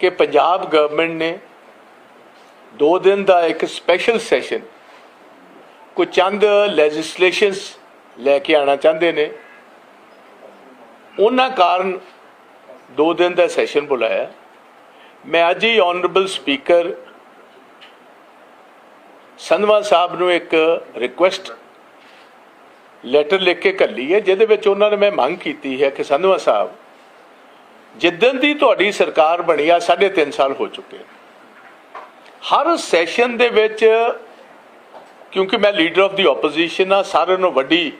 ਕਿ ਪੰਜਾਬ ਗਵਰਨਮੈਂਟ ਨੇ 2 ਦਿਨ ਦਾ ਇੱਕ ਸਪੈਸ਼ਲ ਸੈਸ਼ਨ ਕੋ ਚੰਦ ਲੈਜਿਸਲੇਸ਼ਨਸ ਲੈ ਕੇ ਆਣਾ ਚਾਹੁੰਦੇ ਨੇ। ਉਹਨਾਂ ਕਾਰਨ 2 ਦਿਨ ਦਾ ਸੈਸ਼ਨ ਬੁਲਾਇਆ। ਮੈਂ ਅੱਜ ਹੀ ਆਨਰੇਬਲ ਸਪੀਕਰ ਸੰਧਵਾ ਸਾਹਿਬ ਨੂੰ ਇੱਕ ਰਿਕੁਐਸਟ ਲੈਟਰ ਲਿਖ ਕੇ ਘੱਲੀ ਹੈ, ਜਿਹਦੇ ਵਿੱਚ ਉਹਨਾਂ ਨੇ ਮੈਂ ਮੰਗ ਕੀਤੀ ਹੈ ਕਿ ਸੰਧਵਾ ਸਾਹਿਬ ਜਿੱਦਣ ਦੀ ਤੁਹਾਡੀ ਸਰਕਾਰ ਬਣੀ ਆ 3.5 ਸਾਲ ਹੋ ਚੁੱਕੇ ਹਰ ਸੈਸ਼ਨ ਦੇ ਵਿੱਚ, ਕਿਉਂਕਿ ਮੈਂ ਲੀਡਰ ਆਫ ਦੀ ਆਪੋਜੀਸ਼ਨ ਆ, ਸਾਰਿਆਂ ਨੂੰ ਵੱਡੀ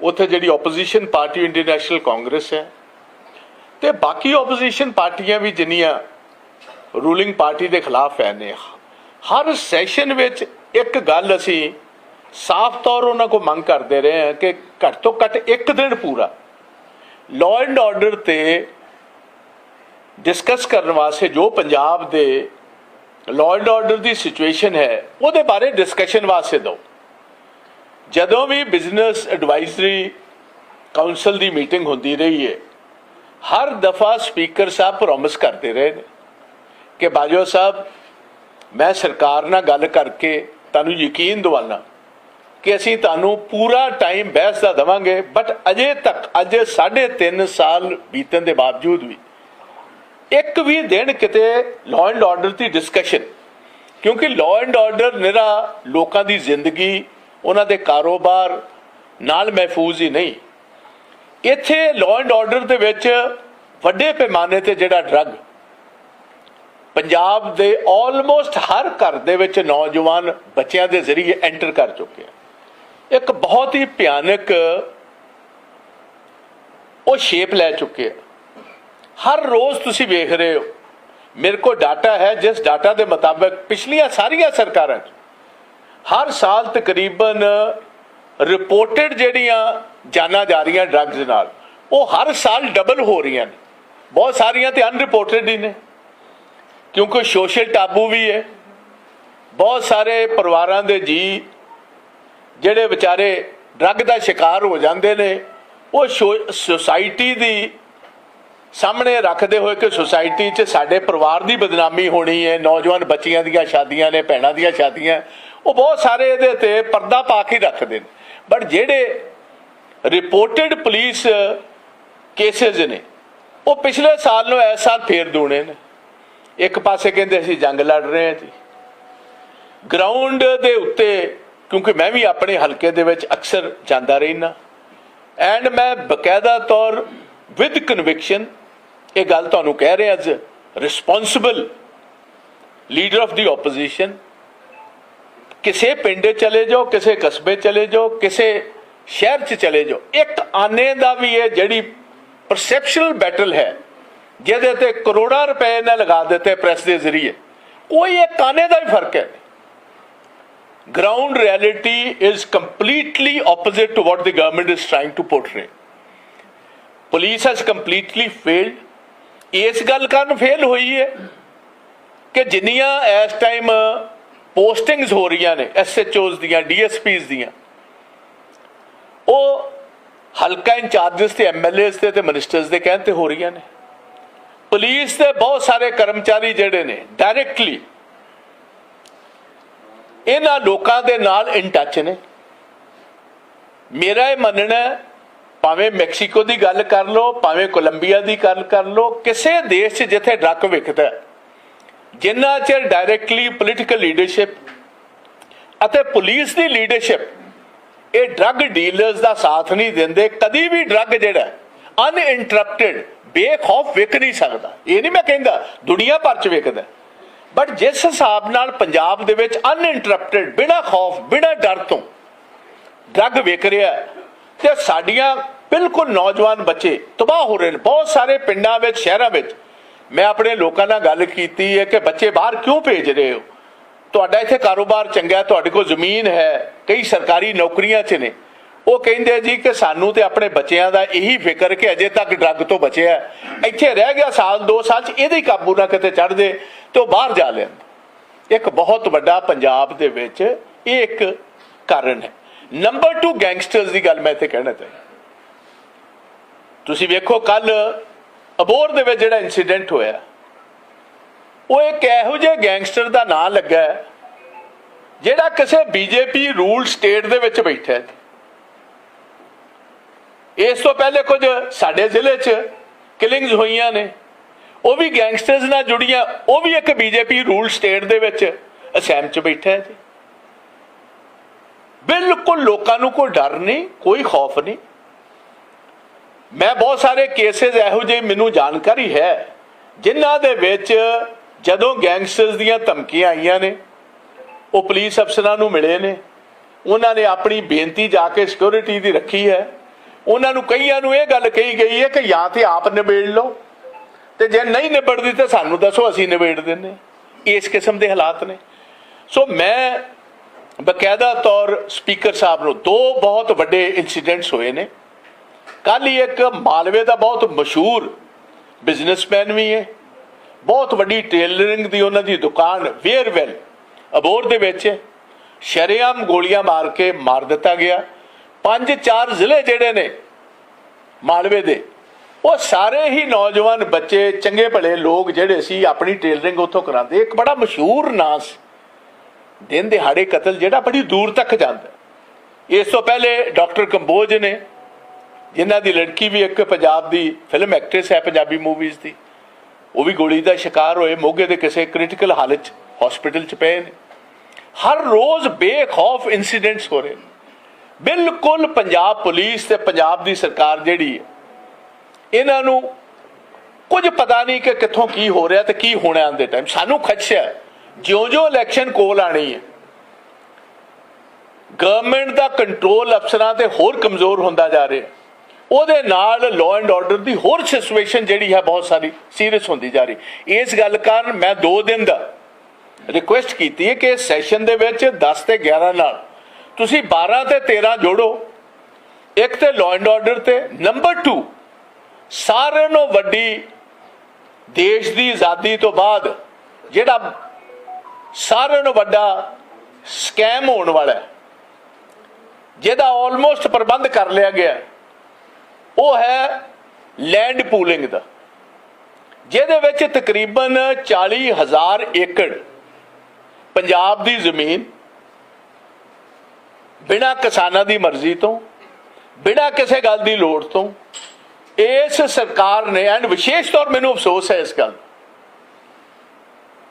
ਉੱਥੇ ਜਿਹੜੀ opposition party Indian national Congress ਹੈ। ਤੇ ਬਾਕੀ ਆਪੋਜੀਸ਼ਨ ਪਾਰਟੀਆਂ ਵੀ ਜਿੰਨੀਆਂ ਰੂਲਿੰਗ ਪਾਰਟੀ ਦੇ ਖਿਲਾਫ ਹੈ ਨੇ। ਹਰ ਸੈਸ਼ਨ ਵਿੱਚ ਇੱਕ ਗੱਲ ਅਸੀਂ ਸਾਫ਼ ਤੌਰ ਉਹਨਾਂ ਕੋ ਮੰਗ ਕਰਦੇ ਰਹੇ ਹਾਂ ਕਿ ਘੱਟ ਤੋਂ ਘੱਟ ਇੱਕ ਦਿਨ ਪੂਰਾ। ਲਾਅ ਐਂਡ ਆਰਡਰ ਤੇ ਡਿਸਕਸ ਕਰਨ ਵਾਸਤੇ ਜੋ ਪੰਜਾਬ ਦੇ ਲਾਅ ਐਂਡ ਆਰਡਰ ਦੀ ਸਿਚੁਏਸ਼ਨ ਹੈ, ਉਹਦੇ ਬਾਰੇ ਡਿਸਕਸ਼ਨ ਵਾਸਤੇ ਦਿਓ। ਜਦੋਂ ਵੀ ਬਿਜ਼ਨਸ ਐਡਵਾਈਜ਼ਰੀ ਕਾਉਂਸਲ ਦੀ ਮੀਟਿੰਗ ਹੁੰਦੀ ਰਹੀ ਹੈ, ਹਰ ਦਫਾ ਸਪੀਕਰ ਸਾਹਿਬ ਪ੍ਰੋਮਿਸ ਕਰਦੇ ਰਹੇ ਨੇ ਕਿ ਬਾਜੋ ਸਾਹਿਬ, ਮੈਂ ਸਰਕਾਰ ਨਾਲ ਗੱਲ ਕਰਕੇ ਤੁਹਾਨੂੰ ਯਕੀਨ ਦਿਵਾਨਾ ਕਿ ਅਸੀਂ ਤੁਹਾਨੂੰ ਪੂਰਾ ਟਾਈਮ ਬਹਿਸ ਦਾ ਦਵਾਂਗੇ ਬਟ ਅਜੇ ਤੱਕ, ਅਜੇ 3.5 ਸਾਲ ਬੀਤਣ ਦੇ ਬਾਵਜੂਦ ਵੀ ਇੱਕ ਵੀ ਦਿਨ ਕਿਤੇ ਲਾਅ ਐਂਡ ਆਰਡਰ ਦੀ ਡਿਸਕਸ਼ਨ ਕਿਉਂਕਿ ਲਾਅ ਐਂਡ ਆਰਡਰ ਨਿਰਾ ਲੋਕਾਂ ਦੀ ਜ਼ਿੰਦਗੀ, ਉਹਨਾਂ ਦੇ ਕਾਰੋਬਾਰ ਨਾਲ ਮਹਿਫੂਜ਼ ਹੀ ਨਹੀਂ। ਇੱਥੇ ਲਾਅ ਐਂਡ ਆਰਡਰ ਦੇ ਵਿੱਚ ਵੱਡੇ ਪੈਮਾਨੇ ਤੇ ਜਿਹੜਾ ਡਰੱਗ ਪੰਜਾਬ ਦੇ ਆਲਮੋਸਟ ਹਰ ਘਰ ਦੇ ਵਿੱਚ ਨੌਜਵਾਨ ਬੱਚਿਆਂ ਦੇ ਜ਼ਰੀਏ ਐਂਟਰ ਕਰ ਚੁੱਕੇ ਆ। ਇੱਕ ਬਹੁਤ ਹੀ ਭਿਆਨਕ ਉਹ ਸ਼ੇਪ ਲੈ ਚੁੱਕੇ ਆ। ਹਰ ਰੋਜ਼ ਤੁਸੀਂ ਵੇਖ ਰਹੇ ਹੋ। ਮੇਰੇ ਕੋਲ ਡਾਟਾ ਹੈ, ਜਿਸ ਡਾਟਾ ਦੇ ਮੁਤਾਬਕ ਪਿਛਲੀਆਂ ਸਾਰੀਆਂ ਸਰਕਾਰਾਂ 'ਚ ਹਰ ਸਾਲ ਤਕਰੀਬਨ ਰਿਪੋਰਟਡ ਜਿਹੜੀਆਂ ਜਾਨਾਂ ਜਾ ਰਹੀਆਂ ਡਰੱਗਸ ਨਾਲ, ਉਹ ਹਰ ਸਾਲ ਡਬਲ ਹੋ ਰਹੀਆਂ ਨੇ। ਬਹੁਤ ਸਾਰੀਆਂ ਤੇ ਅਨਰਿਪੋਰਟਡ ਹੀ ਨੇ। ਕਿਉਂਕਿ ਸੋਸ਼ਲ ਟਾਬੂ ਵੀ ਹੈ। ਬਹੁਤ ਸਾਰੇ ਪਰਿਵਾਰਾਂ ਦੇ ਜੀ ਜਿਹੜੇ ਵਿਚਾਰੇ ਡਰੱਗ ਦਾ ਸ਼ਿਕਾਰ ਹੋ ਜਾਂਦੇ ਨੇ, ਉਹ ਸੋਸਾਇਟੀ ਦੀ ਸਾਹਮਣੇ ਰੱਖਦੇ ਹੋਏ ਕਿ ਸੁਸਾਇਟੀ 'ਚ ਸਾਡੇ ਪਰਿਵਾਰ ਦੀ ਬਦਨਾਮੀ ਹੋਣੀ ਹੈ, ਨੌਜਵਾਨ ਬੱਚੀਆਂ ਦੀਆਂ ਸ਼ਾਦੀਆਂ ਨੇ, ਭੈਣਾਂ ਦੀਆਂ ਸ਼ਾਦੀਆਂ, ਉਹ ਬਹੁਤ ਸਾਰੇ ਇਹਦੇ ਤੇ ਪਰਦਾ ਪਾ ਕੇ ਰੱਖਦੇ ਨੇ। ਬਟ ਜਿਹੜੇ ਰਿਪੋਰਟਡ ਪੁਲਿਸ ਕੇਸਿਸ ਨੇ, ਉਹ ਪਿਛਲੇ ਸਾਲ ਨੂੰ ਇਸ ਸਾਲ ਫੇਰ ਦੂਣੇ ਨੇ। ਇੱਕ ਪਾਸੇ ਕਹਿੰਦੇ ਅਸੀਂ ਜੰਗ ਲੜ ਰਹੇ ਹਾਂ ਜੀ। ਗਰਾਊਂਡ ਦੇ ਉੱਤੇ, ਕਿਉਂਕਿ ਮੈਂ ਵੀ ਆਪਣੇ ਹਲਕੇ ਦੇ ਵਿੱਚ ਅਕਸਰ ਜਾਂਦਾ ਰਹਿਣਾ ਐਂਡ ਮੈਂ ਬਕਾਇਦਾ ਤੌਰ ਵਿਦ ਕਨਵਿਕਸ਼ਨ ਇਹ ਗੱਲ ਤੁਹਾਨੂੰ ਕਹਿ ਰਿਹਾ ਅੱਜ responsible leader of the opposition ਕਿਸੇ ਪਿੰਡ ਚਲੇ ਜਾਓ, ਕਿਸੇ ਕਸਬੇ ਚਲੇ ਜਾਓ, ਕਿਸੇ ਸ਼ਹਿਰ 'ਚ ਚਲੇ ਜਾਓ, ਇੱਕ ਆਨੇ ਦਾ ਵੀ ਇਹ ਜਿਹੜੀ ਪਰਸੈਪਸ਼ਨਲ ਬੈਟਲ ਹੈ, ਜਿਹਦੇ ਤੇ ਕਰੋੜਾਂ ਰੁਪਏ ਨੇ ਲਗਾ ਦਿੱਤੇ ਪ੍ਰੈਸ ਦੇ ਜ਼ਰੀਏ ਕੋਈ ਇੱਕ ਆਨੇ ਦਾ ਵੀ ਫ਼ਰਕ ਹੈ ground reality is completely opposite to what the government is trying to portray. Police has completely failed ਇਸ ਗੱਲ ਕਾਰਨ ਫੇਲ ਹੋਈ ਹੈ ਕਿ ਜਿੰਨੀਆਂ ਇਸ ਟਾਈਮ ਪੋਸਟਿੰਗਸ ਹੋ ਰਹੀਆਂ ਨੇ ਐਸਐਚਓਜ਼ ਦੀਆਂ ਡੀਐਸਪੀਜ਼ ਦੀਆਂ ਉਹ ਹਲਕਾ ਇੰਚਾਰਜਸ ਤੇ ਐਮਐਲਏਸ ਤੇ ਤੇ ਮਿਨਿਸਟਰਸ ਦੇ ਕਹਿਣ ਤੇ ਹੋ ਰਹੀਆਂ ਨੇ। ਪੁਲਿਸ ਦੇ ਬਹੁਤ ਸਾਰੇ ਕਰਮਚਾਰੀ ਜਿਹੜੇ ਨੇ ਡਾਇਰੈਕਟਲੀ ਇਹਨਾਂ ਲੋਕਾਂ ਦੇ ਨਾਲ ਇਨ ਟੱਚ ਨੇ। ਮੇਰਾ ਇਹ ਮੰਨਣਾ ਹੈ, ਭਾਵੇਂ ਮੈਕਸੀਕੋ ਦੀ ਗੱਲ ਕਰ ਲਓ ਭਾਵੇਂ ਕੋਲੰਬੀਆ ਦੀ ਗੱਲ ਕਰ ਲਓ ਕਿਸੇ ਦੇਸ਼ 'ਚ ਜਿੱਥੇ ਡਰੱਗ ਵਿਕਦਾ ਹੈ, ਜਿੰਨਾ ਚਿਰ ਡਾਇਰੈਕਟਲੀ ਪੋਲੀਟੀਕਲ ਲੀਡਰਸ਼ਿਪ ਅਤੇ ਪੁਲਿਸ ਦੀ ਲੀਡਰਸ਼ਿਪ ਇਹ ਡਰੱਗ ਡੀਲਰਸ ਦਾ ਸਾਥ ਨਹੀਂ ਦਿੰਦੇ ਕਦੀ ਵੀ ਡਰੱਗ ਜਿਹੜਾ ਅਨਇੰਟਰਪਟਡ ਬੇਖੌਫ ਵਿਕ ਨਹੀਂ ਸਕਦਾ। ਇਹ ਨਹੀਂ ਮੈਂ ਕਹਿੰਦਾ ਦੁਨੀਆ ਭਰ 'ਚ ਵਿਕਦਾ ਬਟ ਜਿਸ ਹਿਸਾਬ ਨਾਲ ਪੰਜਾਬ ਦੇ ਵਿੱਚ ਅਨਇੰਟਰਪਟਡ ਬਿਨਾ ਖੌਫ ਬਿਨਾ ਡਰ ਤੋਂ ਡਰੱਗ ਵਿਕ ਰਿਹਾ ਤੇ ਸਾਡੀਆਂ ਬਿਲਕੁਲ ਨੌਜਵਾਨ ਬੱਚੇ, ਤਬਾਹ ਹੋ ਰਹੇ ਨੇ, ਬਹੁਤ ਸਾਰੇ ਪਿੰਡਾਂ ਵਿੱਚ, ਸ਼ਹਿਰਾਂ ਵਿੱਚ। ਮੈਂ ਆਪਣੇ ਲੋਕਾਂ ਨਾਲ ਗੱਲ ਕੀਤੀ ਹੈ ਕਿ ਬੱਚੇ ਬਾਹਰ ਕਿਉਂ ਭੇਜ ਰਹੇ ਹੋ? ਤੁਹਾਡਾ ਇੱਥੇ ਕਾਰੋਬਾਰ ਚੰਗਾ ਤੁਹਾਡੇ ਕੋਲ ਜ਼ਮੀਨ ਹੈ, ਕਈ ਸਰਕਾਰੀ ਨੌਕਰੀਆਂ 'ਚ ਨੇ। ਉਹ ਕਹਿੰਦੇ ਜੀ ਕਿ ਸਾਨੂੰ ਤੇ ਆਪਣੇ ਬੱਚਿਆਂ ਦਾ ਇਹੀ ਫਿਕਰ ਕਿ ਅਜੇ ਤੱਕ ਡਰੱਗ ਤੋਂ ਬਚਿਆ ਇੱਥੇ ਰਹਿ ਗਿਆ ਸਾਲ 2 ਸਾਲ 'ਚ ਇਹਦੇ ਹੀ ਕਾਬੂ ਨਾ ਕਿਤੇ ਚੜ ਜੇ ਤੇ ਉਹ ਬਾਹਰ ਜਾ ਲੈਂਦਾ। ਇੱਕ ਬਹੁਤ ਵੱਡਾ ਪੰਜਾਬ ਦੇ ਵਿੱਚ ਇਹ ਇੱਕ ਕਾਰਨ ਹੈ। ਨੰਬਰ 2 ਗੈਂਗਸਟਰਸ ਦੀ ਗੱਲ ਮੈਂ ਇੱਥੇ ਕਹਿਣਾ ਚਾਹੁੰਦਾ। ਤੁਸੀਂ ਵੇਖੋ ਕੱਲ ਅਬੋਰ ਦੇ ਵਿੱਚ ਜਿਹੜਾ ਇਨਸੀਡੈਂਟ ਹੋਇਆ, ਉਹ ਇੱਕ ਇਹੋ ਜਿਹੇ ਗੈਂਗਸਟਰ ਦਾ ਨਾਂ ਲੱਗਾ ਜਿਹੜਾ ਕਿਸੇ ਬੀਜੇਪੀ ਰੂਲ ਸਟੇਟ ਦੇ ਵਿੱਚ ਬੈਠਾ ਹੈ। ਇਸ ਤੋਂ ਪਹਿਲੇ ਕੁਝ ਸਾਡੇ ਜ਼ਿਲ੍ਹੇ 'ਚ ਕਿਲਿੰਗਸ ਹੋਈਆਂ ਨੇ। ਉਹ ਵੀ ਗੈਂਗਸਟਰਸ ਨਾਲ ਜੁੜੀਆਂ, ਉਹ ਵੀ ਇੱਕ ਬੀਜੇਪੀ ਰੂਲ ਸਟੇਟ ਦੇ ਵਿੱਚ ਅਸੈਮ 'ਚ ਬੈਠਾ ਹੈ। ਜੀ ਬਿਲਕੁਲ ਲੋਕਾਂ ਨੂੰ ਕੋਈ ਡਰ ਨਹੀਂ, ਕੋਈ ਖੌਫ ਨਹੀਂ। ਮੈਂ ਬਹੁਤ ਸਾਰੇ ਕੇਸਿਸ ਇਹੋ ਜਿਹੇ ਮੈਨੂੰ ਜਾਣਕਾਰੀ ਹੈ, ਜਿਨ੍ਹਾਂ ਦੇ ਵਿੱਚ ਜਦੋਂ ਗੈਂਗਸਟਰਸ ਦੀਆਂ ਧਮਕੀਆਂ ਆਈਆਂ ਨੇ, ਉਹ ਪੁਲਿਸ ਅਫਸਰਾਂ ਨੂੰ ਮਿਲੇ ਨੇ, ਉਹਨਾਂ ਨੇ ਆਪਣੀ ਬੇਨਤੀ ਜਾ ਕੇ ਸਿਕਿਉਰਿਟੀ ਦੀ ਰੱਖੀ ਹੈ। ਉਹਨਾਂ ਨੂੰ ਕਈਆਂ ਨੂੰ ਇਹ ਗੱਲ ਕਹੀ ਗਈ ਹੈ ਕਿ ਜਾਂ ਤੇ ਆਪ ਨਿਬੇੜ ਲਓ, ਤੇ ਜੇ ਨਹੀਂ ਨਿਬੜਦੀ ਤੇ ਸਾਨੂੰ ਦੱਸੋ, ਅਸੀਂ ਨਿਬੇੜ ਦਿੰਨੇ ਇਸ ਕਿਸਮ ਦੇ ਹਾਲਾਤ ਨੇ। ਸੋ ਮੈਂ ਬਕਾਇਦਾ ਤੌਰ ਸਪੀਕਰ ਸਾਹਿਬ ਨੂੰ ਦੋ ਬਹੁਤ ਵੱਡੇ ਇਨਸੀਡੈਂਟਸ ਹੋਏ ਨੇ। ਕੱਲ ਹੀ ਇੱਕ ਮਾਲਵੇ ਦਾ ਬਹੁਤ ਮਸ਼ਹੂਰ ਬਿਜ਼ਨਸਮੈਨ ਵੀ ਹੈ। ਬਹੁਤ ਵੱਡੀ ਟੇਲਰਿੰਗ ਦੀ ਉਹਨਾਂ ਦੀ ਦੁਕਾਨ ਵੇਅਰਵੈਲ ਅਬੋਰ ਦੇ ਵਿੱਚ ਸ਼ਰੇਆਮ ਗੋਲੀਆਂ ਮਾਰ ਕੇ ਮਾਰ ਦਿੱਤਾ ਗਿਆ। ਪੰਜ ਚਾਰ ਜ਼ਿਲ੍ਹੇ ਜਿਹੜੇ ਨੇ ਮਾਲਵੇ ਦੇ, ਉਹ ਸਾਰੇ ਹੀ ਨੌਜਵਾਨ ਬੱਚੇ, ਚੰਗੇ ਭਲੇ ਲੋਕ ਜਿਹੜੇ ਸੀ, ਆਪਣੀ ਟੇਲਰਿੰਗ ਉੱਥੋਂ ਕਰਾਉਂਦੇ। ਇੱਕ ਬੜਾ ਮਸ਼ਹੂਰ ਨਾਂ ਸੀ। ਦਿਨ ਦਿਹਾੜੇ ਕਤਲ ਜਿਹੜਾ ਬੜੀ ਦੂਰ ਤੱਕ ਜਾਂਦਾ। ਇਸ ਤੋਂ ਪਹਿਲੇ ਡਾਕਟਰ ਕੰਬੋਜ ਨੇ ਜਿਨ੍ਹਾਂ ਦੀ ਲੜਕੀ ਵੀ ਇੱਕ ਪੰਜਾਬ ਦੀ ਫਿਲਮ ਐਕਟ੍ਰੈਸ ਹੈ ਪੰਜਾਬੀ ਮੂਵੀਜ਼ ਦੀ। ਉਹ ਵੀ ਗੋਲੀ ਦਾ ਸ਼ਿਕਾਰ ਹੋਏ ਮੋਗੇ ਦੇ ਕਿਸੇ ਕ੍ਰਿਟੀਕਲ ਹਾਲਤ 'ਚ ਹਸਪੀਟਲ 'ਚ ਪਏ ਨੇ। ਹਰ ਰੋਜ਼ ਬੇਖੌਫ ਇਨਸੀਡੈਂਟਸ ਹੋ ਰਹੇ ਨੇ। ਬਿਲਕੁਲ ਪੰਜਾਬ ਪੁਲਿਸ ਤੇ ਪੰਜਾਬ ਦੀ ਸਰਕਾਰ ਜਿਹੜੀ ਹੈ ਇਹਨਾਂ ਨੂੰ ਕੁਝ ਪਤਾ ਨਹੀਂ ਕਿ ਕਿੱਥੋਂ ਕੀ ਹੋ ਰਿਹਾ ਤੇ ਕੀ ਹੋਣਾ ਆਂਦੇ ਟਾਈਮ ਸਾਨੂੰ ਖਦਸ਼ਾ ਹੈ, ਜਿਉਂ-ਜਿਉਂ ਇਲੈਕਸ਼ਨ ਕੋਲ ਆਣੀ ਹੈ ਗਵਰਨਮੈਂਟ ਦਾ ਕੰਟਰੋਲ ਅਫਸਰਾਂ ਤੇ ਹੋਰ ਕਮਜ਼ੋਰ ਹੁੰਦਾ ਜਾ ਰਿਹਾ। ਉਹਦੇ ਨਾਲ ਲਾਅ ਐਂਡ ਆਰਡਰ ਦੀ ਹੋਰ ਸਿਚੁਏਸ਼ਨ ਜਿਹੜੀ ਹੈ ਬਹੁਤ ਸਾਰੀ ਸੀਰੀਅਸ ਹੁੰਦੀ ਜਾ ਰਹੀ। ਇਸ ਗੱਲ ਕਾਰਨ ਮੈਂ 2 ਦਿਨ ਦਾ ਰਿਕੁਐਸਟ ਕੀਤੀ ਹੈ ਕਿ ਸੈਸ਼ਨ ਦੇ ਵਿੱਚ 10 ਤੇ 11 ਨਾਲ ਤੁਸੀਂ 12 ਤੇ 13 ਜੋੜੋ, ਇੱਕ ਤੇ ਲਾਅ ਐਂਡ ਆਰਡਰ ਤੇ ਨੰਬਰ 2 ਸਾਰਿਆਂ ਨੂੰ ਵੱਡੀ ਦੇਸ਼ ਦੀ ਆਜ਼ਾਦੀ ਤੋਂ ਬਾਅਦ ਜਿਹੜਾ ਸਾਰਿਆਂ ਨੂੰ ਵੱਡਾ ਸਕੈਮ ਹੋਣ ਵਾਲਾ ਜਿਹਦਾ ਆਲਮੋਸਟ ਪ੍ਰਬੰਧ ਕਰ ਲਿਆ ਗਿਆ ਉਹ ਹੈ ਲੈਂਡ ਪੂਲਿੰਗ ਦਾ, ਜਿਹਦੇ ਵਿੱਚ ਤਕਰੀਬਨ 40000 ਏਕੜ ਪੰਜਾਬ ਦੀ ਜ਼ਮੀਨ ਬਿਨਾਂ ਕਿਸਾਨਾਂ ਦੀ ਮਰਜ਼ੀ ਤੋਂ, ਬਿਨਾਂ ਕਿਸੇ ਗੱਲ ਦੀ ਲੋੜ ਤੋਂ ਇਸ ਸਰਕਾਰ ਨੇ ਐਂਡ ਵਿਸ਼ੇਸ਼ ਤੌਰ ਮੈਨੂੰ ਅਫਸੋਸ ਹੈ ਇਸ ਗੱਲ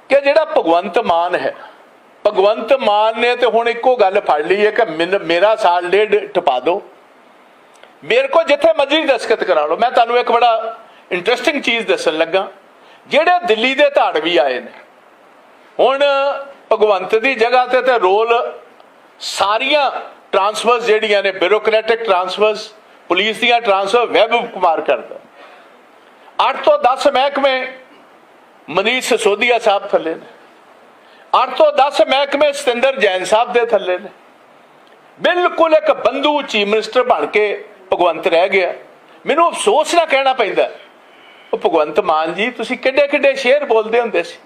ਕਿ ਜਿਹੜਾ ਭਗਵੰਤ ਮਾਨ ਹੈ, ਭਗਵੰਤ ਮਾਨ ਨੇ ਤੇ ਹੁਣ ਇੱਕੋ ਗੱਲ ਫੜ ਲਈ ਹੈ ਕਿ ਮੈਨ- ਮੇਰਾ ਸਾਲ ਡੇਢ ਟਪਾ ਦਿਓ। ਮੇਰੇ ਕੋ ਜਿੱਥੇ ਮਰਜ਼ੀ ਦਸਖਤ ਕਰਾ ਲਓ। ਮੈਂ ਤੁਹਾਨੂੰ ਇੱਕ ਬੜਾ ਇੰਟਰਸਟਿੰਗ ਚੀਜ਼ ਦੱਸਣ ਲੱਗਾ। ਜਿਹੜੇ ਦਿੱਲੀ ਦੇ ਧਾੜ ਵੀ ਆਏ ਨੇ, ਹੁਣ ਭਗਵੰਤ ਦੀ ਜਗ੍ਹਾ ਤੇ ਤੇ ਰੋਲ ਸਾਰੀਆਂ ਟਰਾਂਸਫਰਸ ਜਿਹੜੀਆਂ ਨੇ ਬਿਊਰੋਕ੍ਰੈਟਿਕ ਟਰਾਂਸਫਰਸ ਪੁਲਿਸ ਦੀਆਂ ਟਰਾਂਸਫਰ ਵੈਬ ਕੁਮਾਰ ਕਰਦਾ। 8 ਤੋਂ 10 ਮਹਿਕਮੇ ਮਨੀਸ਼ ਸਸੋਦੀਆ ਸਾਹਿਬ ਥੱਲੇ ਨੇ। 8 ਤੋਂ 10 ਮਹਿਕਮੇ ਸਤਿੰਦਰ ਜੈਨ ਸਾਹਿਬ ਦੇ ਥੱਲੇ ਨੇ। ਬਿਲਕੁਲ ਇੱਕ ਬੰਦੂ ਚੀਫ ਮਿਨਿਸਟਰ ਬਣ ਕੇ ਭਗਵੰਤ ਰਹਿ ਗਿਆ। ਮੈਨੂੰ ਅਫਸੋਸ ਨਾ ਕਹਿਣਾ ਪੈਂਦਾ ਉਹ ਭਗਵੰਤ ਮਾਨ ਜੀ, ਤੁਸੀਂ ਕਿੱਡੇ ਕਿੱਡੇ ਸ਼ੇਰ ਬੋਲਦੇ ਹੁੰਦੇ ਸੀ।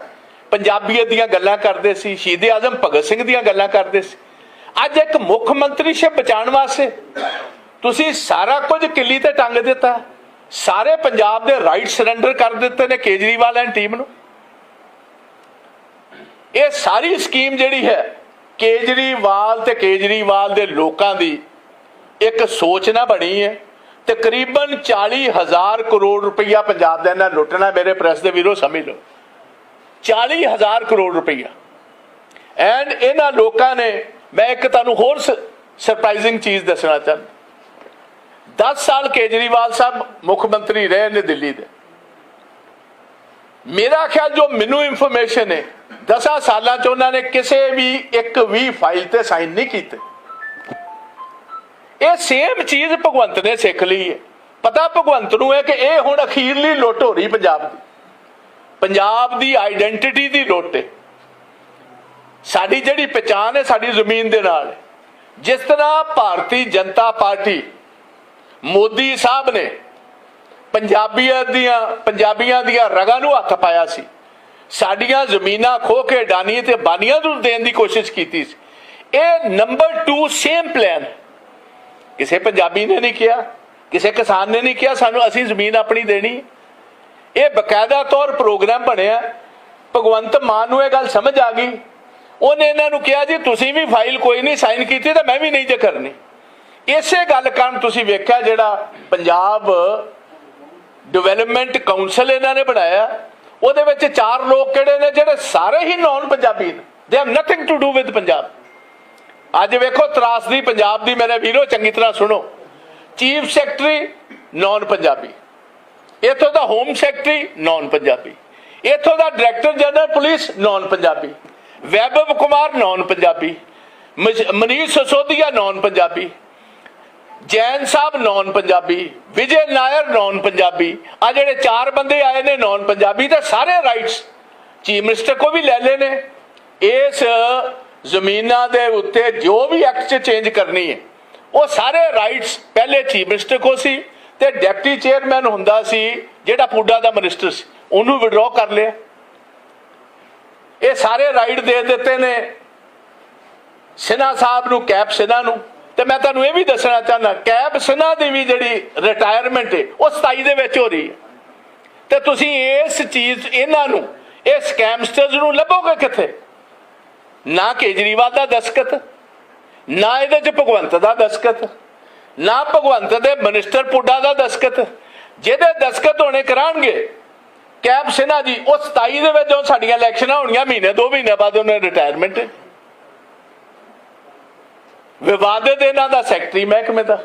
ਪੰਜਾਬੀਅਤ ਦੀਆਂ ਗੱਲਾਂ ਕਰਦੇ ਸੀ, ਸ਼ਹੀਦ ਆਜ਼ਮ ਭਗਤ ਸਿੰਘ ਦੀਆਂ ਗੱਲਾਂ ਕਰਦੇ ਸੀ। ਅੱਜ ਇੱਕ ਮੁੱਖ ਮੰਤਰੀ ਮੰਤਰੀਸ਼ਿਪ ਬਚਾਉਣ ਵਾਸਤੇ। ਤੁਸੀਂ ਸਾਰਾ ਕੁਝ ਕਿੱਲੀ ਤੇ ਟੰਗ ਦਿੱਤਾ। ਸਾਰੇ ਪੰਜਾਬ ਦੇ ਰਾਈਟ ਸਰੈਂਡਰ ਕਰ ਦਿੱਤੇ ਨੇ ਕੇਜਰੀਵਾਲ ਐਂਡ ਟੀਮ ਨੂੰ। ਇਹ ਸਾਰੀ ਸਕੀਮ ਜਿਹੜੀ ਹੈ, ਕੇਜਰੀਵਾਲ ਤੇ ਕੇਜਰੀਵਾਲ ਦੇ ਲੋਕਾਂ ਦੀ ਇੱਕ ਸੋਚ ਨਾ ਬਣੀ ਹੈ ਤਕਰੀਬਨ 40000 ਕਰੋੜ ਰੁਪਈਆ ਪੰਜਾਬ ਦਾ ਇਹਨਾਂ ਲੁੱਟਣਾ ਮੇਰੇ ਪ੍ਰੈਸ ਦੇ ਵੀਰੋ, ਸਮਝ ਲਓ। 40000 ਕਰੋੜ ਰੁਪਈਆ। ਐਂਡ ਇਹਨਾਂ ਲੋਕਾਂ ਨੇ, ਮੈਂ ਇੱਕ ਤੁਹਾਨੂੰ ਹੋਰ ਸਰਪ੍ਰਾਈਜ਼ਿੰਗ ਚੀਜ਼ ਦੱਸਣਾ ਚਾਹੁੰਦਾ। 10 ਸਾਲ ਕੇਜਰੀਵਾਲ ਸਾਹਿਬ ਮੁੱਖ ਮੰਤਰੀ ਰਹੇ ਨੇ ਦਿੱਲੀ ਦੇ। ਮੇਰਾ ਖਿਆਲ ਜੋ ਮੈਨੂੰ ਇਨਫੋਰਮੇਸ਼ਨ ਹੈ 10 ਸਾਲਾਂ ਚ ਉਹਨਾਂ ਨੇ ਕਿਸੇ ਵੀ ਇੱਕ ਵੀ ਫਾਈਲ ਤੇ ਸਾਈਨ ਨਹੀਂ ਕੀਤੇ। ਇਹ ਸੇਮ ਚੀਜ਼ ਭਗਵੰਤ ਨੇ ਸਿੱਖ ਲਈ ਹੈ। ਪਤਾ ਭਗਵੰਤ ਨੂੰ ਹੈ ਕਿ ਇਹ ਹੁਣ ਅਖੀਰਲੀ ਲੁੱਟ ਹੋ ਰਹੀ ਪੰਜਾਬ ਦੀ। ਪੰਜਾਬ ਦੀ ਆਈਡੈਂਟੀਟੀ ਦੀ ਲੁੱਟ ਹੈ। ਸਾਡੀ ਜਿਹੜੀ ਪਛਾਣ ਹੈ, ਸਾਡੀ ਜ਼ਮੀਨ ਦੇ ਨਾਲ ਜਿਸ ਤਰ੍ਹਾਂ ਭਾਰਤੀ ਜਨਤਾ ਪਾਰਟੀ ਮੋਦੀ ਸਾਹਿਬ ਨੇ ਪੰਜਾਬੀਆਂ ਦੀਆਂ ਪੰਜਾਬੀਆਂ ਦੀਆਂ ਰਗਾਂ ਨੂੰ ਹੱਥ ਪਾਇਆ ਸੀ। ਸਾਡੀਆਂ ਜ਼ਮੀਨਾਂ ਖੋ ਕੇ ਡਾਨੀ ਤੇ ਬਾਨੀਆਂ ਨੂੰ ਦੇਣ ਦੀ ਕੋਸ਼ਿਸ਼ ਕੀਤੀ ਸੀ। ਇਹ ਨੰਬਰ 2 ਸੇਮ ਪਲਾਨ ਕਿਸੇ ਪੰਜਾਬੀ ਨੇ ਨਹੀਂ ਕਿਹਾ, ਕਿਸੇ ਕਿਸਾਨ ਨੇ ਨਹੀਂ ਕਿਹਾ, ਸਾਨੂੰ ਅਸੀਂ ਜ਼ਮੀਨ ਆਪਣੀ ਦੇਣੀ। ਇਹ ਬਕਾਇਦਾ ਤੌਰ ਪ੍ਰੋਗਰਾਮ ਬਣਿਆ। ਭਗਵੰਤ ਮਾਨ ਨੂੰ ਇਹ ਗੱਲ ਸਮਝ ਆ ਗਈ। ਉਹਨੇ ਇਹਨਾਂ ਨੂੰ ਕਿਹਾ ਜੀ, ਤੁਸੀਂ ਵੀ ਫਾਈਲ ਕੋਈ ਨਹੀਂ ਸਾਈਨ ਕੀਤੀ ਤਾਂ ਮੈਂ ਵੀ ਨਹੀਂ ਜੇ ਕਰਨੀ ਇਸੇ ਗੱਲ ਕਾਰਨ ਤੁਸੀਂ ਵੇਖਿਆ ਜਿਹੜਾ ਪੰਜਾਬ ਡਿਵੈਲਪਮੈਂਟ ਕਾਉਂਸਲ ਇਹਨਾਂ ਨੇ ਬਣਾਇਆ। ਉਹਦੇ ਵਿੱਚ ਚਾਰ ਲੋਕ ਕਿਹੜੇ ਨੇ? ਜਿਹੜੇ ਸਾਰੇ ਹੀ ਨਾਨ ਪੰਜਾਬੀ ਨੇ। They have nothing to do with Punjab ਅੱਜ ਵੇਖੋ ਤਰਾਸਦੀ ਪੰਜਾਬ ਦੀ, ਮੇਰੇ ਵੀਰੋ, ਚੰਗੀ ਤਰ੍ਹਾਂ ਸੁਣੋ। Chief secretary non Punjabi. ਇੱਥੋਂ ਦਾ ਹੋਮ ਸੈਕਟਰੀ ਨਾਨ ਪੰਜਾਬੀ। ਇੱਥੋਂ ਦਾ director general police non Punjabi. Vaibhav Kumar non Punjabi. Manish Sisodia non Punjabi. Jain Sahib non Punjabi. Vijay Nair non Punjabi. ਆ ਜਿਹੜੇ ਚਾਰ ਬੰਦੇ ਆਏ ਨੇ ਨਾਨ ਪੰਜਾਬੀ, ਤੇ ਸਾਰੇ ਰਾਈਟਸ ਚੀਫ ਮਿਨਿਸਟਰ ਕੋ ਵੀ ਲੈ ਲਏ ਨੇ। ਇਸ ਜ਼ਮੀਨਾਂ ਦੇ ਉੱਤੇ ਜੋ ਵੀ ਐਕਟ ਚ ਚੇਂਜ ਕਰਨੀ ਹੈ, ਉਹ ਸਾਰੇ ਰਾਈਟਸ ਪਹਿਲੇ ਚੀਫ ਮਿਨਿਸਟਰ ਕੋ ਸੀ ਤੇ ਡਿਪਟੀ ਚੇਅਰਮੈਨ ਹੁੰਦਾ ਸੀ ਜਿਹੜਾ ਪੁੱਡਾ ਦਾ ਮਿਨਿਸਟਰ ਸੀ, ਉਹਨੂੰ ਵਿਡਰਾਅ ਕਰ ਲਿਆ। ਇਹ ਸਾਰੇ ਰਾਈਟ ਦੇ ਦਿੱਤੇ ਨੇ। ਸਿਨਾ ਸਾਹਿਬ ਨੂੰ ਕੈਪ ਸਿਨਾ ਨੂੰ। ਤੇ ਮੈਂ ਤੁਹਾਨੂੰ ਇਹ ਵੀ ਦੱਸਣਾ ਚਾਹੁੰਦਾ ਕੈਪ ਸਿਨਾ ਦੀ ਵੀ ਜਿਹੜੀ ਰਿਟਾਇਰਮੈਂਟ ਹੈ, ਉਹ 27 ਦੇ ਵਿੱਚ ਹੋ ਰਹੀ ਹੈ। ਤੇ ਤੁਸੀਂ ਇਸ ਚੀਜ਼, ਇਹਨਾਂ ਨੂੰ ਇਹ ਸਕੈਮਸਟਰਸ ਨੂੰ ਲੱਭੋਗੇ ਕਿੱਥੇ? ਨਾ ਕੇਜਰੀਵਾਲ ਦਾ ਦਸਕਤ ਨਾ ਇਹਦੇ ਚ ਭਗਵੰਤ ਦਾ ਦਸਕਤ ਨਾ ਭਗਵੰਤ ਦੇ ਮਿਨਿਸਟਰ ਪੁੱਡਾ ਦਾ ਦਸਕਤ ਜਿਹਦੇ ਦਸਕਤ ਹੋਣੇ ਕਰਾਣਗੇ ਕੈਪ ਸਿਨਾ ਜੀ, ਉਹ 27 ਦੇ ਵਿੱਚ ਜਦੋਂ ਸਾਡੀਆਂ ਇਲੈਕਸ਼ਨਾਂ ਹੋਣੀਆਂ ਮਹੀਨੇ, ਦੋ ਮਹੀਨੇ ਬਾਅਦ ਉਹਨੇ ਰਿਟਾਇਰਮੈਂਟ ਵਿਵਾਦਿਤ ਇਹਨਾਂ ਦਾ ਸੈਕਟਰੀ ਮਹਿਕਮੇ ਦਾ।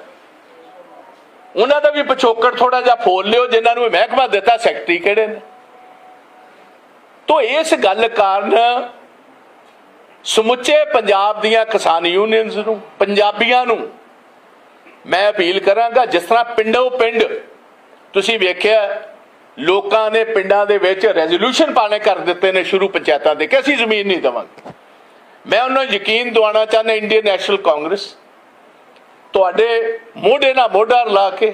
ਉਹਨਾਂ ਦਾ ਵੀ ਪਿਛੋਕੜ ਥੋੜਾ ਜਿਹਾ ਫੋਲ ਲਿਓ, ਜਿਨ੍ਹਾਂ ਨੂੰ ਮਹਿਕਮਾ ਦਿੱਤਾ ਸੈਕਟਰੀ ਕਿਹੜੇ ਨੇ? ਤੋਂ ਇਸ ਗੱਲ ਕਾਰਨ ਸਮੁੱਚੇ ਪੰਜਾਬ ਦੀਆਂ ਕਿਸਾਨ ਯੂਨੀਅਨਸ ਨੂੰ, ਪੰਜਾਬੀਆਂ ਨੂੰ ਮੈਂ ਅਪੀਲ ਕਰਾਂਗਾ, ਜਿਸ ਤਰ੍ਹਾਂ ਪਿੰਡੋਂ ਪਿੰਡ ਤੁਸੀਂ ਵੇਖਿਆ, ਲੋਕਾਂ ਨੇ ਪਿੰਡਾਂ ਦੇ ਵਿੱਚ ਰੈਜ਼ੋਲੂਸ਼ਨ ਪਾਣੇ ਕਰ ਦਿੱਤੇ ਨੇ ਸ਼ੁਰੂ ਪੰਚਾਇਤਾਂ ਦੇ, ਕਿ ਅਸੀਂ ਜ਼ਮੀਨ ਨਹੀਂ ਦੇਵਾਂਗੇ। ਮੈਂ ਉਹਨਾਂ ਨੂੰ ਯਕੀਨ ਦਿਵਾਉਣਾ ਚਾਹੁੰਦਾ ਇੰਡੀਅਨ ਨੈਸ਼ਨਲ ਕਾਂਗਰਸ ਤੁਹਾਡੇ ਮੋਢੇ ਨਾਲ ਮੋਢਾ ਰਲਾ ਕੇ,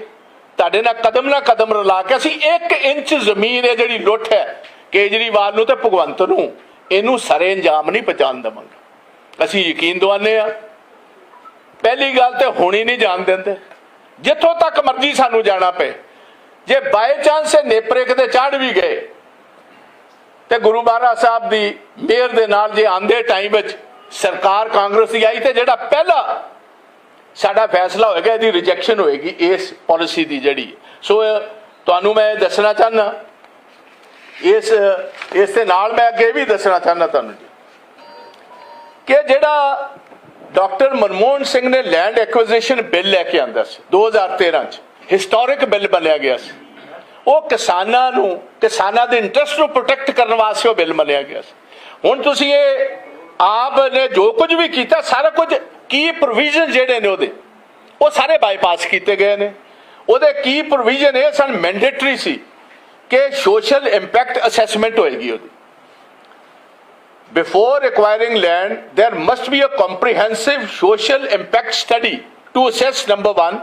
ਤੁਹਾਡੇ ਨਾਲ ਕਦਮ ਨਾਲ ਕਦਮ ਰਲਾ ਕੇ, ਅਸੀਂ 1 ਇੰਚ ਜ਼ਮੀਨ ਹੈ ਜਿਹੜੀ ਲੁੱਟ ਹੈ, ਕੇਜਰੀਵਾਲ ਨੂੰ ਤੇ ਭਗਵੰਤ ਨੂੰ। ਇਹਨੂੰ ਸਰੇ ਅੰਜਾਮ ਨਹੀਂ ਪਹੁੰਚਾਉਣ ਦੇਵਾਂਗੇ। ਅਸੀਂ ਯਕੀਨ ਦਿਵਾਉਂਦੇ ਆ ਪਹਿਲੀ ਗੱਲ ਤੇ ਹੋਣੀ ਨਹੀਂ ਜਾਣ ਦਿੰਦੇ। ਜਿੱਥੋਂ ਤੱਕ ਮਰਜ਼ੀ ਸਾਨੂੰ ਜਾਣਾ ਪਏ। ਜੇ ਬਾਏ ਚਾਂਸ ਇਹ ਨੇਪਰੇ ਕਿਤੇ ਚੜ ਵੀ ਗਏ, ਤੇ ਗੁਰੂ ਮਹਾਰਾਜ ਸਾਹਿਬ ਦੀ ਮਿਹਰ ਦੇ ਨਾਲ ਜੇ ਆਂਦੇ ਟਾਈਮ ਵਿੱਚ ਸਰਕਾਰ ਕਾਂਗਰਸ ਦੀ ਆਈ ਤੇ ਜਿਹੜਾ ਪਹਿਲਾ ਸਾਡਾ ਫੈਸਲਾ ਹੋਏਗਾ, ਇਹਦੀ ਰਿਜੈਕਸ਼ਨ ਹੋਏਗੀ ਇਸ ਪਾਲਿਸੀ ਦੀ ਜਿਹੜੀ। ਸੋ ਤੁਹਾਨੂੰ ਮੈਂ ਦੱਸਣਾ ਚਾਹੁੰਦਾ ਇਸ ਇਸ ਦੇ ਨਾਲ ਮੈਂ ਅੱਗੇ ਵੀ ਦੱਸਣਾ ਚਾਹੁੰਦਾ ਤੁਹਾਨੂੰ ਜੀ। ਕਿ ਜਿਹੜਾ ਡਾਕਟਰ ਮਨਮੋਹਨ ਸਿੰਘ ਨੇ ਲੈਂਡ ਐਕੁਜੀਸ਼ਨ ਬਿੱਲ ਲੈ ਕੇ ਆਂਦਾ ਸੀ 2013 ਚ, ਹਿਸਟੋਰਿਕ ਬਿੱਲ ਬਣਿਆ ਗਿਆ ਸੀ। ਉਹ ਕਿਸਾਨਾਂ ਨੂੰ, ਕਿਸਾਨਾਂ ਦੇ ਇੰਟਰਸਟ ਨੂੰ ਪ੍ਰੋਟੈਕਟ ਕਰਨ ਵਾਸਤੇ ਉਹ ਬਿੱਲ ਮੰਨਿਆ ਗਿਆ ਸੀ। ਹੁਣ ਤੁਸੀਂ ਇਹ ਆਪ ਨੇ ਜੋ ਕੁਝ ਵੀ ਕੀਤਾ, ਸਾਰਾ ਕੁਝ ਕੀ ਪ੍ਰੋਵੀਜ਼ਨ ਜਿਹੜੇ ਨੇ ਉਹਦੇ, ਉਹ ਸਾਰੇ ਬਾਈਪਾਸ ਕੀਤੇ ਗਏ ਨੇ। ਉਹਦੇ ਕੀ ਪ੍ਰੋਵੀਜ਼ਨ ਇਹ ਸਨ ਮੈਂਡੇਟਰੀ ਸੀ। ਕਿ ਸੋਸ਼ਲ ਇੰਪੈਕਟ ਅਸੈਸਮੈਂਟ ਹੋਏਗੀ ਉਹਦੀ before acquiring land there must be a comprehensive social impact study to assess number 1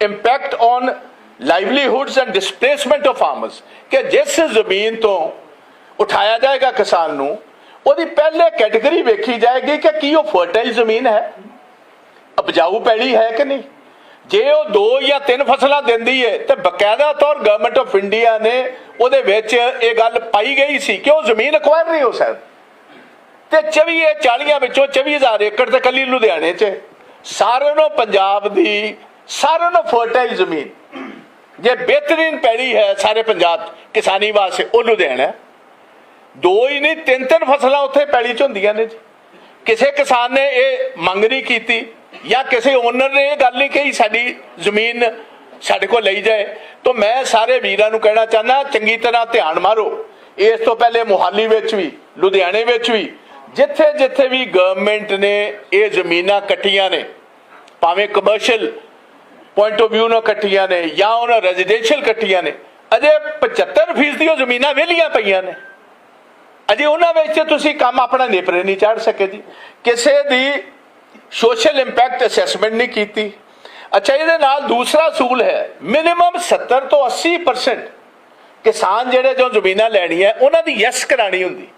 impact on livelihoods and displacement of farmers ਕਿ ਜਿਸ ਜ਼ਮੀਨ ਤੋਂ ਉਠਾਇਆ ਜਾਏਗਾ ਕਿਸਾਨ ਨੂੰ ਉਹਦੀ ਪਹਿਲੇ ਕੈਟਾਗਰੀ ਵੇਖੀ ਜਾਏਗੀ ਕਿ ਕੀ ਉਹ ਫਰਟਾਈਲ ਜ਼ਮੀਨ ਹੈ ਉਪਜਾਊ ਪੈਲੀ ਹੈ ਕਿ ਨਹੀਂ ਜੇ ਉਹ ਦੋ ਜਾਂ ਤਿੰਨ ਫਸਲਾਂ ਦਿੰਦੀ ਹੈ ਤੇ ਬਕਾਇਦਾ ਤੌਰ ਗਵਰਨਮੈਂਟ ਆਫ ਇੰਡੀਆ ਨੇ ਉਹਦੇ ਵਿੱਚ ਇਹ ਗੱਲ ਪਾਈ ਗਈ ਸੀ ਕਿ ਉਹ ਜ਼ਮੀਨ ਅਕਵਾਇਰ ਨਹੀਂ ਹੋ ਸਕਦੀ ਤੇ 24 ਇਹ 40 ਵਿੱਚੋਂ 24000 ਏਕੜ ਤੇ ਕੱਲੀ ਲੁਧਿਆਣੇ 'ਚ। ਸਾਰਿਆਂ ਨੂੰ ਪੰਜਾਬ ਦੀ, ਸਾਰਿਆਂ ਨੂੰ ਫਰਟਾਈਲ ਜ਼ਮੀਨ। ਜੇ ਬਿਹਤਰੀਨ ਪੈੜੀ ਹੈ ਸਾਰੇ ਪੰਜਾਬ 'ਚ, ਕਿਸਾਨੀ ਵਾਸਤੇ, ਉਹ ਲੁਧਿਆਣਾ। ਦੋ ਹੀ ਨਹੀਂ ਤਿੰਨ ਤਿੰਨ ਫਸਲਾਂ ਉੱਥੇ ਪੈੜੀ 'ਚ ਹੁੰਦੀਆਂ ਨੇ ਜੀ। ਕਿਸੇ ਕਿਸਾਨ ਨੇ ਇਹ ਮੰਗ ਨਹੀਂ ਕੀਤੀ। ਜਾਂ ਕਿਸੇ ਓਨਰ ਨੇ ਇਹ ਗੱਲ ਨਹੀਂ ਕਹੀ ਸਾਡੀ ਜ਼ਮੀਨ ਸਾਡੇ ਕੋਲ ਲਈ ਜਾਏ, ਤਾਂ ਮੈਂ ਸਾਰੇ ਵੀਰਾਂ ਨੂੰ ਕਹਿਣਾ ਚਾਹੁੰਦਾ, ਚੰਗੀ ਤਰ੍ਹਾਂ ਧਿਆਨ ਮਾਰੋ। ਇਸ ਤੋਂ ਪਹਿਲੇ ਮੁਹਾਲੀ ਵਿੱਚ ਵੀ, ਲੁਧਿਆਣੇ ਵਿੱਚ ਵੀ, ਜਿੱਥੇ ਜਿੱਥੇ ਵੀ ਗਵਰਨਮੈਂਟ ਨੇ ਇਹ ਜ਼ਮੀਨਾਂ ਕੱਟੀਆਂ ਨੇ, ਭਾਵੇਂ ਕਮਰਸ਼ੀਅਲ ਪੁਆਇੰਟ ਆਫ View ਨਾਲ ਕੱਟੀਆਂ ਨੇ ਜਾਂ ਉਹਨਾਂ ਰੈਜ਼ੀਡੈਂਸ਼ੀਅਲ ਕੱਟੀਆਂ ਨੇ, ਅਜੇ 75% ਦੀ ਉਹ ਜ਼ਮੀਨਾਂ ਵਿਹਲੀਆਂ ਪਈਆਂ ਨੇ। ਅਜੇ ਉਹਨਾਂ ਵਿੱਚ ਤੁਸੀਂ ਕੰਮ ਆਪਣਾ ਨੇਪਰੇ ਨਹੀਂ ਚਾੜ ਸਕੇ ਜੀ। ਕਿਸੇ ਦੀ ਸੋਸ਼ਲ ਇੰਪੈਕਟ ਅਸੈਸਮੈਂਟ ਨਹੀਂ ਕੀਤੀ। ਅੱਛਾ, ਇਹਦੇ ਨਾਲ ਦੂਸਰਾ ਸੂਲ ਹੈ, ਮਿਨੀਮਮ 70 ਤੋਂ 80% ਕਿਸਾਨ ਜਿਹੜੇ ਜੋ ਜ਼ਮੀਨਾਂ ਲੈਣੀਆਂ, ਉਹਨਾਂ ਦੀ ਯੈਸ ਕਰਾਣੀ ਹੁੰਦੀ।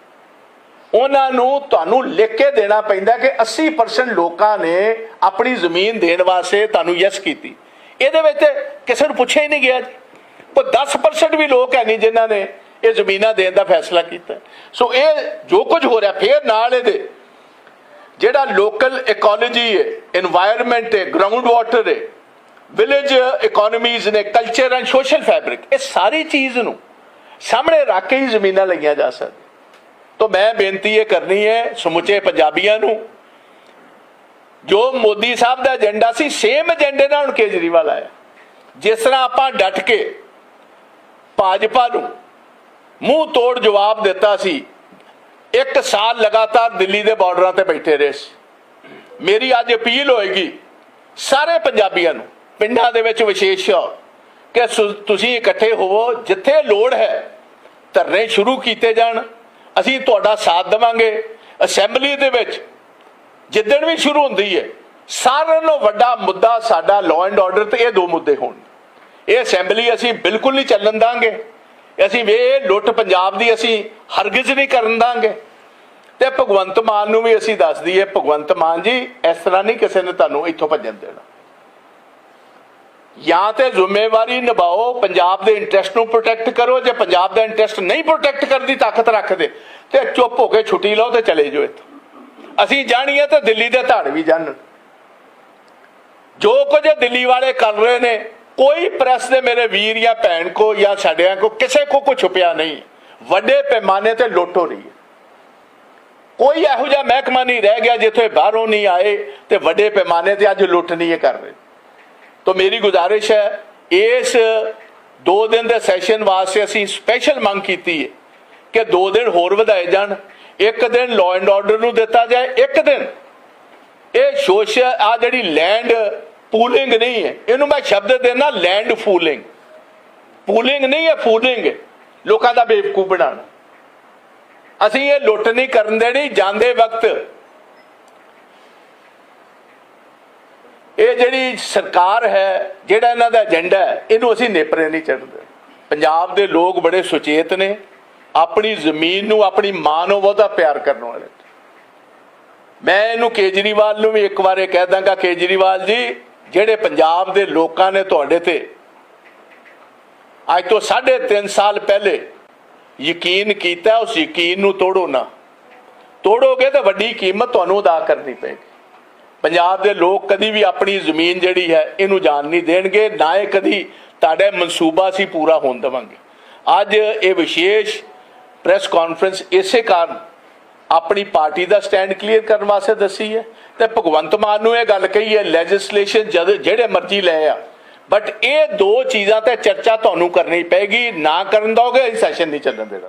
ਉਹਨਾਂ ਨੂੰ ਤੁਹਾਨੂੰ ਲਿਖ ਕੇ ਦੇਣਾ ਪੈਂਦਾ ਕਿ 80% ਲੋਕਾਂ ਨੇ ਆਪਣੀ ਜ਼ਮੀਨ ਦੇਣ ਵਾਸਤੇ ਤੁਹਾਨੂੰ ਯੈਸ ਕੀਤੀ। ਇਹਦੇ ਵਿੱਚ ਕਿਸੇ ਨੂੰ ਪੁੱਛਿਆ ਹੀ ਨਹੀਂ ਗਿਆ ਜੀ। ਕੋਈ 10% ਵੀ ਲੋਕ ਹੈ ਨਹੀਂ ਜਿਨ੍ਹਾਂ ਨੇ ਇਹ ਜ਼ਮੀਨਾਂ ਦੇਣ ਦਾ ਫੈਸਲਾ ਕੀਤਾ। ਸੋ ਇਹ ਜੋ ਕੁਝ ਹੋ ਰਿਹਾ, ਫੇਰ ਨਾਲ ਇਹਦੇ ਜਿਹੜਾ ਲੋਕਲ ਇਕੋਲੋਜੀ ਹੈ এনवायरमेंट ਹੈ ਗਰਾਊਂਡ ਵਾਟਰ ਹੈ ਵਿਲੇਜ ਇਕਨੋਮੀਜ਼ ਨੇ ਕਲਚਰ ਐਂਡ ਸੋਸ਼ਲ ਫੈਬਰਿਕ ਇਹ ਸਾਰੀ ਚੀਜ਼ ਨੂੰ ਸਾਹਮਣੇ ਰੱਖ ਕੇ ਹੀ ਜ਼ਮੀਨਾਂ ਲਈਆਂ ਜਾ ਸਕਦੀਆਂ। ਤੋਂ ਮੈਂ ਬੇਨਤੀ ਇਹ ਕਰਨੀ ਹੈ, ਸਮੁੱਚੇ ਪੰਜਾਬੀਆਂ ਨੂੰ, ਜੋ ਮੋਦੀ ਸਾਹਿਬ ਦਾ ਏਜੰਡਾ ਸੀ ਸੇਮ ਏਜੰਡੇ ਨਾਲ ਹੁਣ ਕੇਜਰੀਵਾਲ ਆਇਆ। ਜਿਸ ਤਰ੍ਹਾਂ ਆਪਾਂ ਡਟ ਕੇ ਭਾਜਪਾ ਨੂੰ ਮੂੰਹ ਤੋੜ ਜਵਾਬ ਦਿੱਤਾ ਸੀ ਇੱਕ ਸਾਲ ਲਗਾਤਾਰ ਦਿੱਲੀ ਦੇ ਬਾਰਡਰਾਂ ਤੇ ਬੈਠੇ ਰਹੇ ਸੀ। ਮੇਰੀ ਅੱਜ ਅਪੀਲ ਹੋਏਗੀ ਸਾਰੇ ਪੰਜਾਬੀਆਂ ਨੂੰ, ਪਿੰਡਾਂ ਦੇ ਵਿੱਚ ਵਿਸ਼ੇਸ਼ ਕਿ ਸੁ- ਤੁਸੀਂ ਇਕੱਠੇ ਹੋਵੋ, ਜਿੱਥੇ ਲੋੜ ਹੈ, ਧਰਨੇ ਸ਼ੁਰੂ ਕੀਤੇ ਜਾਣ। ਅਸੀਂ ਤੁਹਾਡਾ ਸਾਥ ਦੇਵਾਂਗੇ। ਅਸੈਂਬਲੀ ਦੇ ਵਿੱਚ ਜਿੱਦਣ ਵੀ ਸ਼ੁਰੂ ਹੁੰਦੀ ਹੈ ਸਾਰਿਆਂ ਨਾਲੋਂ ਵੱਡਾ ਮੁੱਦਾ ਸਾਡਾ ਲਾਅ ਐਂਡ ਆਰਡਰ ਤੇ ਇਹ ਦੋ ਮੁੱਦੇ ਹੋਣ। ਇਹ ਅਸੈਂਬਲੀ ਅਸੀਂ ਬਿਲਕੁਲ ਨਹੀਂ ਚੱਲਣ ਦਾਂਗੇ। ਅਸੀਂ ਵੇ ਇਹ ਲੁੱਟ ਪੰਜਾਬ ਦੀ ਅਸੀਂ ਹਰਗਿਜ਼ ਨਹੀਂ ਕਰਨ ਦਾਂਗੇ। ਤੇ ਭਗਵੰਤ ਮਾਨ ਨੂੰ ਵੀ ਅਸੀਂ ਦੱਸ ਦਈਏ, ਭਗਵੰਤ ਮਾਨ ਜੀ, ਇਸ ਤਰ੍ਹਾਂ ਨਹੀਂ ਕਿਸੇ ਨੇ ਤੁਹਾਨੂੰ ਇੱਥੋਂ ਭੱਜਣ ਦੇਣਾ। ਜਾਂ ਤੇ ਜ਼ਿੰਮੇਵਾਰੀ ਨਿਭਾਓ, ਪੰਜਾਬ ਦੇ ਇੰਟਰਸਟ ਨੂੰ ਪ੍ਰੋਟੈਕਟ ਕਰੋ, ਜੇ ਪੰਜਾਬ ਦਾ ਇੰਟਰਸਟ ਨਹੀਂ ਪ੍ਰੋਟੈਕਟ ਕਰਨ ਦੀ ਤਾਕਤ ਰੱਖਦੇ, ਤੇ ਚੁੱਪ ਹੋ ਕੇ ਛੁੱਟੀ ਲਓ ਤੇ ਚਲੇ ਜਾਓ ਇੱਥੋਂ। ਅਸੀਂ ਜਾਣੀਏ ਤਾਂ ਦਿੱਲੀ ਦੇ ਧੜ ਵੀ ਜਾਣਨ। ਜੋ ਕੁਝ ਦਿੱਲੀ ਵਾਲੇ ਕਰ ਰਹੇ ਨੇ ਕੋਈ ਪ੍ਰੈਸ ਦੇ ਮੇਰੇ ਵੀਰ ਜਾਂ ਭੈਣ ਕੋ ਜਾਂ ਸਾਡਿਆਂ ਕੋ ਕਿਸੇ ਕੋ ਕੁਝ ਛੁਪਿਆ ਨਹੀਂ। ਵੱਡੇ ਪੈਮਾਨੇ ਤੇ ਲੁੱਟ ਹੋ ਰਹੀ ਹੈ। ਕੋਈ ਇਹੋ ਜਿਹਾ ਮਹਿਕਮਾ ਨਹੀਂ ਰਹਿ ਗਿਆ ਜਿੱਥੇ ਬਾਹਰੋਂ ਨਹੀਂ ਆਏ ਤੇ ਵੱਡੇ ਪੈਮਾਨੇ ਤੇ ਅੱਜ ਲੁੱਟ ਨਹੀਂ ਇਹ ਕਰ ਰਹੇ। ਤਾਂ ਮੇਰੀ ਗੁਜ਼ਾਰਿਸ਼ ਹੈ, ਇਸ ਦੋ ਦਿਨ ਦੇ ਸੈਸ਼ਨ ਵਾਸਤੇ ਅਸੀਂ ਸਪੈਸ਼ਲ ਮੰਗ ਕੀਤੀ ਹੈ ਕਿ ਦੋ ਦਿਨ ਹੋਰ ਵਧਾਏ ਜਾਣ। ਇੱਕ ਦਿਨ ਲਾਅ ਐਂਡ ਆਰਡਰ ਨੂੰ ਦਿੱਤਾ ਜਾਏ, ਇੱਕ ਦਿਨ। ਇਹ ਸੋਸ਼ਲ ਆ ਜਿਹੜੀ ਲੈਂਡ ਪੂਲਿੰਗ ਨਹੀਂ ਹੈ। ਇਹਨੂੰ ਮੈਂ ਸ਼ਬਦ ਦੇਣਾ ਲੈਂਡ ਫੂਲਿੰਗ ਪੂਲਿੰਗ ਨਹੀਂ ਹੈ ਫੂਲਿੰਗ ਲੋਕਾਂ ਦਾ ਬੇਵਕੂਫ ਬਣਾਉਣਾ। ਅਸੀਂ ਇਹ ਲੁੱਟ ਨਹੀਂ ਕਰਨ ਦੇਣੀ, ਜਾਂਦੇ ਵਕਤ। ਇਹ ਜਿਹੜੀ ਸਰਕਾਰ ਹੈ, ਜਿਹੜਾ ਇਹਨਾਂ ਦਾ ਏਜੰਡਾ ਹੈ, ਇਹਨੂੰ ਅਸੀਂ ਨੇਪਰੇ ਨਹੀਂ ਚੜਦੇ ਪੰਜਾਬ ਦੇ ਲੋਕ ਬੜੇ ਸੁਚੇਤ ਨੇ। ਆਪਣੀ ਜ਼ਮੀਨ ਨੂੰ, ਆਪਣੀ ਮਾਂ ਨੂੰ ਬਹੁਤਾ ਪਿਆਰ ਕਰਨ ਵਾਲੇ ਮੈਂ ਇਹਨੂੰ ਕੇਜਰੀਵਾਲ ਨੂੰ ਵੀ ਇੱਕ ਵਾਰ ਕਹਿ ਦਾਂਗਾ, ਕੇਜਰੀਵਾਲ ਜੀ ਜਿਹੜੇ ਪੰਜਾਬ ਦੇ ਲੋਕਾਂ ਨੇ ਤੁਹਾਡੇ ਤੇ ਅੱਜ ਤੋਂ 3.5 ਸਾਲ ਪਹਿਲੇ ਯਕੀਨ ਕੀਤਾ, ਉਸ ਯਕੀਨ ਨੂੰ ਤੋੜੋ ਨਾ। ਤੋੜੋਗੇ ਤਾਂ ਵੱਡੀ ਕੀਮਤ ਤੁਹਾਨੂੰ ਅਦਾ ਕਰਨੀ ਪਏਗੀ। ਪੰਜਾਬ ਦੇ ਲੋਕ ਕਦੀ ਵੀ ਆਪਣੀ ਜ਼ਮੀਨ ਜਿਹੜੀ ਹੈ, ਇਹਨੂੰ ਜਾਣ ਨਹੀਂ ਦੇਣਗੇ, ਨਾ ਇਹ ਕਦੀ ਤੁਹਾਡਾ ਮਨਸੂਬਾ ਸੀ ਪੂਰਾ ਹੋਣ ਦੇਵਾਂਗੇ। ਅੱਜ ਇਹ ਵਿਸ਼ੇਸ਼ ਪ੍ਰੈਸ ਕਾਨਫਰੰਸ ਇਸੇ ਕਾਰਨ ਆਪਣੀ ਪਾਰਟੀ ਦਾ ਸਟੈਂਡ ਕਲੀਅਰ ਕਰਨ ਵਾਸਤੇ ਦੱਸੀ ਹੈ। ਤੇ ਭਗਵੰਤ ਮਾਨ ਨੂੰ ਇਹ ਗੱਲ ਕਹੀ ਹੈ ਲੈਜਿਸਲੇਸ਼ਨ ਜਦ ਜਿਹੜੇ ਮਰਜ਼ੀ ਲੈ ਆ। ਬਟ ਇਹ ਦੋ ਚੀਜ਼ਾਂ ਤੇ ਚਰਚਾ ਤੁਹਾਨੂੰ ਕਰਨੀ ਪੈਗੀ ਨਾ ਕਰਨ ਦੋਗੇ ਸੈਸ਼ਨ ਨਹੀਂ ਚੱਲਣ ਦੇਣਾ।